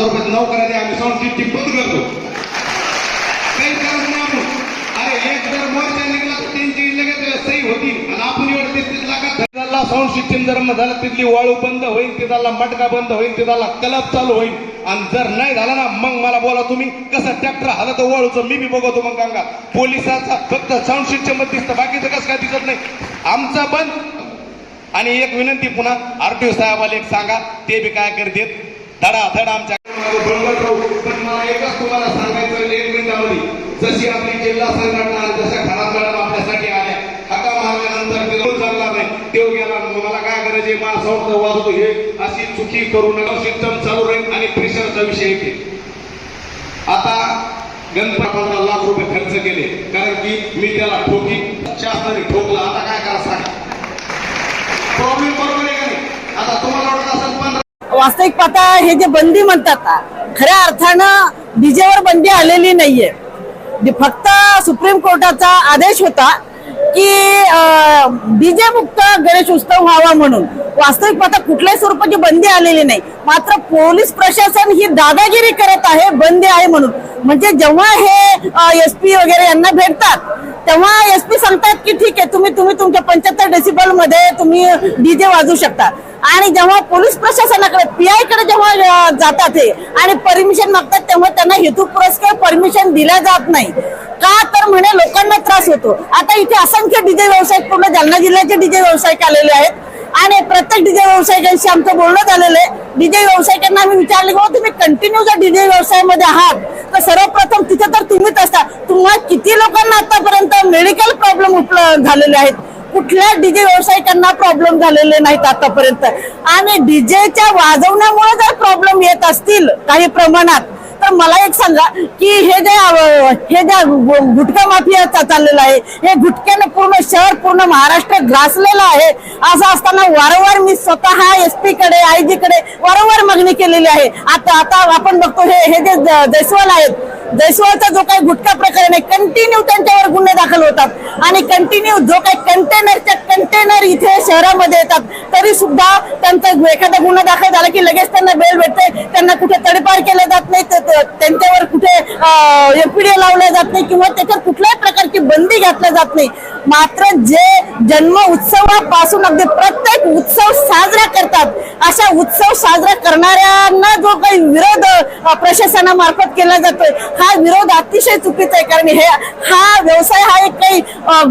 हजार रुपये आम्ही साऊंड सिस्टीम बंद करतो. काही कारण नाही आपण. अरे एक जर मोर्चा निघला तर त्यांची लगेच सही होती. आणि आपण एवढं तेहतीस लाखात त्याला साऊंड सिस्टीम जर झालं तिथली वाळू बंद होईल तिथला मटका बंद होईल तिथला कलब चालू होईल. आणि जर नाही झाला ना मग मला बोला तुम्ही कसं ट्रॅक्टर तर वाळूचं? मी बी बघतो मग गंगा. पोलिसाचा फक्त साऊंड सिस्टीम दिसतं बाकीचं कसं काय दिसत नाही. आमचा पण आणि एक विनंती पुन्हा आरटीओ साहेबाला एक सांगा ते बी काय करतात? धडाधड आमच्या बळवत राहू पण मला एकच तुम्हाला सांगायचं एक मिनिटामध्ये जशी आपली जिल्हा संघटना जशा खराब मॅडम आपल्यासाठी आल्या हका मारल्यानंतर ते चालला नाही. देव हो गेला. मला काय करायचे? मला संस्था वाजतो. हे अशी चुकी करू नका. सिस्टम चालू राहील आणि प्रेशरचा विषय येते. आता गणपती पंधरा लाख रुपये खर्च केले. कारण की मी त्याला ठोकी शासनाने ठोकला. आता काय करा सांगा? प्रॉब्लेम बरोबर आहे का नाही? आता तुम्हाला वाटत वास्तविक पाहता हे जे बंदी म्हणतात खऱ्या अर्थानं डीजेवर बंदी आलेली नाहीये. फक्त सुप्रीम कोर्टाचा आदेश होता की डीजे मुक्त गणेश उत्सव व्हावा म्हणून. वास्तविक पाहता कुठल्याही स्वरूपाची बंदी आलेली नाही. मात्र पोलीस प्रशासन ही दादागिरी करत आहे बंदी आहे म्हणून. म्हणजे जेव्हा हे एस पी वगैरे यांना भेटतात तेव्हा एस पी सांगतात की ठीक आहे तुम्ही तुम्ही तुमच्या पंच्याहत्तर डेसिबलमध्ये तुम्ही डीजे वाजवू शकता. आणि जेव्हा पोलीस प्रशासनाकडे पीआयकडे जेव्हा जातात हे आणि परमिशन मागतात तेव्हा त्यांना हेतू पुरस्कार परमिशन दिल्या जात नाही. का तर म्हणे लोकांना त्रास होतो. आता इथे असंख्य डीजे व्यावसायिक पूर्ण जालना जिल्ह्याचे डीजे व्यावसायिक आलेले आहेत. आणि प्रत्येक डीजे व्यावसायिकांशी आमचं बोलणं झालेलं आहे. डीजे व्यावसायिकांना आम्ही विचारले की तुम्ही कंटिन्यू जर डीजे व्यवसायामध्ये आहात तर सर्वप्रथम तिथे तर तुम्हीच असता. तुम्हाला किती लोकांना आतापर्यंत मेडिकल प्रॉब्लेम उपलब्ध झालेले आहेत? कुठल्या डीजे व्यावसायिकांना प्रॉब्लेम झालेले नाहीत आतापर्यंत? आणि डीजेच्या वाजवण्यामुळे जर प्रॉब्लेम येत असतील काही प्रमाणात आता मला एक सांगा की हे जे हे जे गुटखा माफिया चाललेला आहे हे गुटख्यानं पूर्ण शहर पूर्ण महाराष्ट्र ग्रासलेलं आहे. असं असताना वारंवार मी स्वतः एस पी कडे आय जी कडे वारंवार मागणी केलेली आहे. आता आता आपण बघतो हे हे जे जयस्वाल आहेत जयस्वालचा जो काही गुटखा प्रकरण आहे कंटिन्यू त्यांच्यावर गुन्हे दाखल होतात. आणि कंटिन्यू जो काही कंटेनरच्या कंटेनर इथे शहरामध्ये येतात. तरी सुद्धा त्यांचा एखादा गुन्हा दाखल झाला की लगेच त्यांना बेल भेटते त्यांना कुठे तडीपार केलं जात त्यांच्यावर कुठे एफपीडी लावल्या जात नाही किंवा त्याच्यात कुठल्याही प्रकारची बंदी घातल्या जात नाही. मात्र जे जन्म उत्सवापासून अगदी प्रत्येक उत्सव साजरा करतात अशा उत्सव साजरा करणाऱ्यांना जो काही विरोध प्रशासनामार्फत केला जातोय हा विरोध अतिशय चुकीचा आहे. कारण हे हा व्यवसाय हा एक काही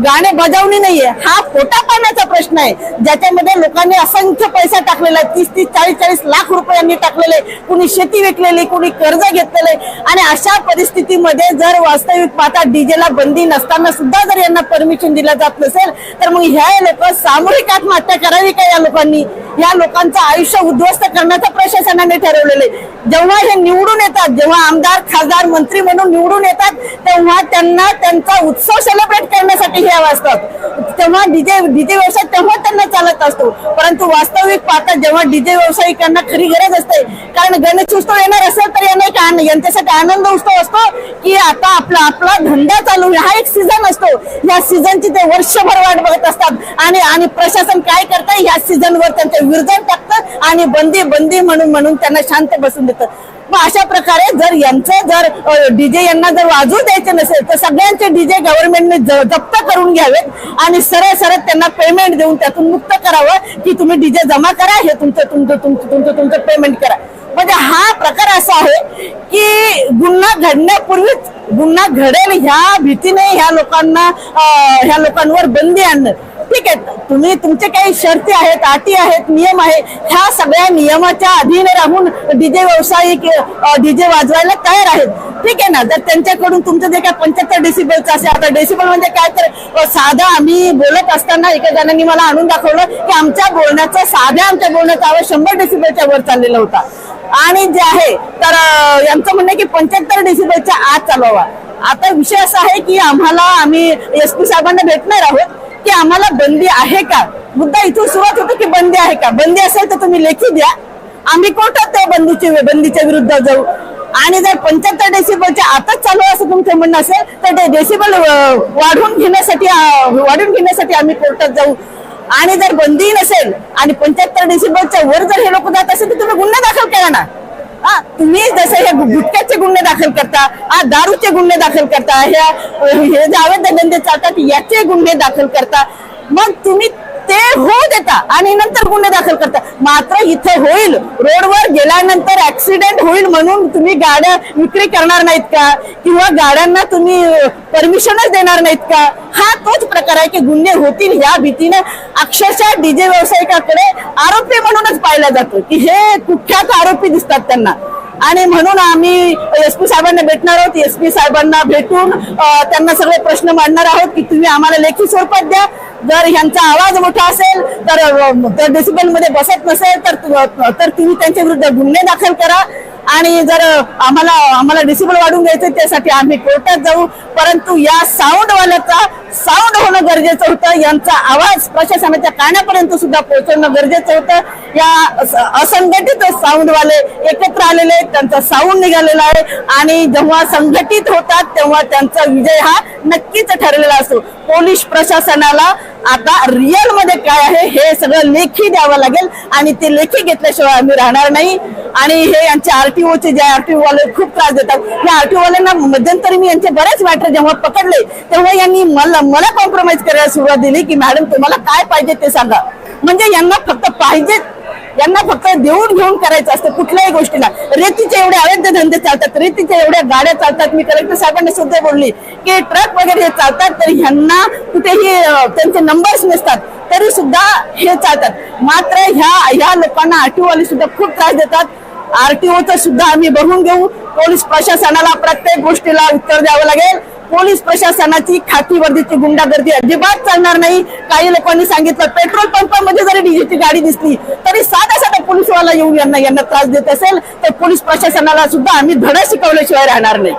गाणे बजावणी नाहीये. हा पोटा पाण्याचा प्रश्न आहे. ज्याच्यामध्ये लोकांनी असंख्य पैसा टाकलेला आहे. तीस तीस चाळीस चाळीस लाख रुपयांनी टाकलेले कुणी शेती विकलेली कुणी कर्ज घेतलेले आणि अशा परिस्थितीमध्ये जर वास्तविक पाहता डीजेला बंदी नसताना सुद्धा जर यांना परमिशन दिली जात नसेल तर मग ह्या लोक सामूहिक आत्महत्या करावी का या लोकांनी? या लोकांचं आयुष्य उद्ध्वस्त करण्याचं प्रशासनाने ठरवलेलं आहे. जेव्हा हे निवडून येतात जेव्हा आमदार खासदार मंत्री म्हणून निवडून येतात तेव्हा त्यांना त्यांचा उत्सव सेलिब्रेट करण्यासाठी हे असतात तेव्हा डीजे डीजे व्यवसाय तेव्हा त्यांना चालत असतो. परंतु वास्तविक पाहता जेव्हा डीजे व्यावसायिकांना खरी गरज असते कारण गणेश उत्सव येणार असेल तर यांना एक आन- यांच्यासाठी आनंद उत्सव असतो की आता आपला आपला धंदा चालू हा एक सीझन असतो. या सीझनची ते वर्षभर वाट बघत असतात. आणि आणि प्रशासन काय करतं या सीझनवर त्यांचं विरजन टाकतं आणि बंदी बंदी म्हणून म्हणून त्यांना शांत बसून देतं. मग अशा प्रकारे जर यांचं जर डीजे यांना जर वाजू द्यायचे नसेल तर सगळ्यांचे डीजे गव्हर्नमेंटने जप्त करून घ्यावेत आणि सरळ सरळ त्यांना पेमेंट देऊन त्यातून मुक्त करावं की तुम्ही डीजे जमा करा हे तुमचं तुमचं तुमचं तुमचं तुमचं पेमेंट करा. म्हणजे हा प्रकार असा आहे की गुन्हा घडण्यापूर्वीच गुन्हा घडेल ह्या भीतीने ह्या लोकांना ह्या लोकांवर बंदी आणणं. ठीक आहे तुम्ही तुमचे काही शर्ती आहेत अटी आहेत नियम आहे ह्या सगळ्या नियमाच्या अधीन राहून डीजे व्यावसायिक डीजे वाजवायला तयार आहेत. ठीक आहे ना तर त्यांच्याकडून तुमचं जे काय पंच्याहत्तर डेसिबलचं असेल आता डेसिबल म्हणजे काय तर साधा साधं आम्ही बोलत असताना एका जणांनी मला आणून दाखवलं की आमच्या बोलण्याचा साध्या आमच्या बोलण्याचा आवाज शंभर डेसिबलच्या वर चाललेला होता. आणि जे आहे तर यांचं म्हणणं आहे की पंच्याहत्तर डेसिबलच्या आत चालवावा. आता विषय असा आहे की आम्हाला आम्ही एस पी साहेबांना भेटणार आहोत की आम्हाला बंदी आहे का? मुद्दा इथून सुरुवात होतो की बंदी आहे का? बंदी असेल तर तुम्ही लेखी द्या. आम्ही कोर्टात त्या बंदीची बंदीच्या विरुद्ध जाऊ. आणि जर पंच्याहत्तर डेसिबलच्या आताच चालू असं तुमचं म्हणणं असेल तर ते डेसिबल वाढवून घेण्यासाठी वाढवून घेण्यासाठी आम्ही कोर्टात जाऊ. आणि जर बंदी नसेल आणि पंच्याहत्तर डिसेंबरच्या वर जर हे लोक जात असेल तर तुम्ही गुन्हा दाखल करा ना? हा तुम्ही जसे हे गुटख्याचे गुन्हे दाखल करता हा दारूचे गुन्हे दाखल करता ह्या हे जावेद धंदे चालतात याचे गुन्हे दाखल करता. मग तुम्ही ते होऊ देता आणि नंतर गुन्हे दाखल करता. मात्र इथे होईल. रोडवर गेल्यानंतर ऍक्सिडेंट होईल म्हणून तुम्ही गाड्या विक्री करणार नाहीत का? किंवा गाड्यांना तुम्ही परमिशनच देणार नाहीत का? हा तोच प्रकार आहे की गुन्हे होतील ह्या भीतीने. अक्षरशः डीजे व्यावसायिकाकडे आरोपी म्हणूनच पाहिला जातो की हे कुख्यात आरोपी दिसतात त्यांना. आणि म्हणून आम्ही एस पी साहेबांना भेटणार आहोत. एस पी साहेबांना भेटून त्यांना सगळे प्रश्न मांडणार आहोत की तुम्ही आम्हाला लेखी स्वरूपात द्या. जर ह्यांचा आवाज मोठा असेल तर अ, डेसिबलमध्ये बसत नसेल तर तर तुम्ही त्यांच्या विरुद्ध गुन्हे दाखल करा. आणि जर आम्हाला आम्हाला डिसिबल वाढून घ्यायचं त्यासाठी आम्ही कोर्टात जाऊ. परंतु या साऊंडवाल्याचा साऊंड होणं गरजेचं होतं. यांचा आवाज प्रशासनाच्या कानापर्यंत सुद्धा पोहोचवणं गरजेचं होतं. या असंघटित साऊंडवाले एकत्र आलेले आहेत, त्यांचा साऊंड निघालेला आहे. आणि जेव्हा संघटित होतात तेव्हा त्यांचा विजय हा नक्कीच ठरलेला असतो. पोलीस प्रशासनाला आता रिअलमध्ये काय आहे हे सगळं लेखी द्यावं लागेल. आणि ते लेखी घेतल्याशिवाय आम्ही राहणार नाही. आणि हे यांचे आरटीओचे जे आरटीओ वाले खूप त्रास देतात. या आरटीओ वाल्यांना मध्यंतरी मी यांचे बरेच मॅटर जेव्हा पकडले तेव्हा यांनी मला मला कॉम्प्रोमाइज करायला सुरुवात दिली की मॅडम तुम्हाला काय पाहिजे ते सांगा. म्हणजे यांना फक्त पाहिजे यांना फक्त देऊन घेऊन करायचं असतं कुठल्याही गोष्टीला. रेतीचे एवढे अवैध धंदे चालतात रेतीच्या एवढ्या गाड्या चालतात. मी कलेक्टर साहेबांना सुद्धा बोलली की ट्रक वगैरे हे चालतात तर ह्यांना कुठेही त्यांचे नंबर्स नसतात तरी सुद्धा हे चालतात. मात्र ह्या ह्या लोकांना आरटीओ वाले सुद्धा खूप त्रास देतात. आरटीओचं सुद्धा आम्ही बघून घेऊ. पोलीस प्रशासनाला प्रत्येक गोष्टीला उत्तर द्यावं लागेल. पोलीस प्रशासनाची खाकीवर्दीची गुंडागर्दी अजिबात चालणार नाही. काही लोकांनी सांगितलं पेट्रोल पंपामध्ये जरी डीजेची गाडी दिसली तरी साधा साधा पोलीसवाला येऊन यांना यांना त्रास देत असेल. तर पोलीस प्रशासनाला सुद्धा आम्ही धडा शिकवल्याशिवाय राहणार नाही.